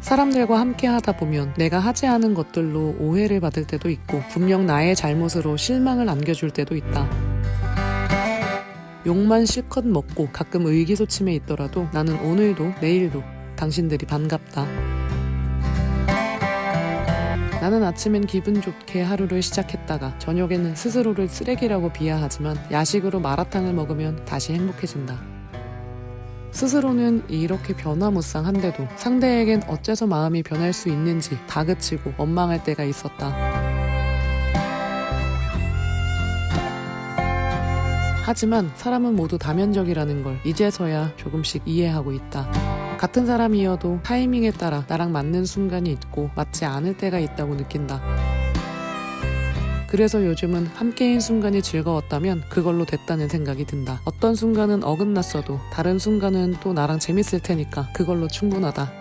사람들과 함께 하다 보면 내가 하지 않은 것들로 오해를 받을 때도 있고 분명 나의 잘못으로 실망을 안겨줄 때도 있다. 욕만 실컷 먹고 가끔 의기소침해 있더라도 나는 오늘도 내일도 당신들이 반갑다. 나는 아침엔 기분 좋게 하루를 시작했다가 저녁에는 스스로를 쓰레기라고 비하하지만 야식으로 마라탕을 먹으면 다시 행복해진다. 스스로는 이렇게 변화무쌍한데도 상대에겐 어째서 마음이 변할 수 있는지 다그치고 원망할 때가 있었다. 하지만 사람은 모두 다면적이라는 걸 이제서야 조금씩 이해하고 있다. 같은 사람이어도 타이밍에 따라 나랑 맞는 순간이 있고 맞지 않을 때가 있다고 느낀다. 그래서 요즘은 함께인 순간이 즐거웠다면 그걸로 됐다는 생각이 든다. 어떤 순간은 어긋났어도 다른 순간은 또 나랑 재밌을 테니까 그걸로 충분하다.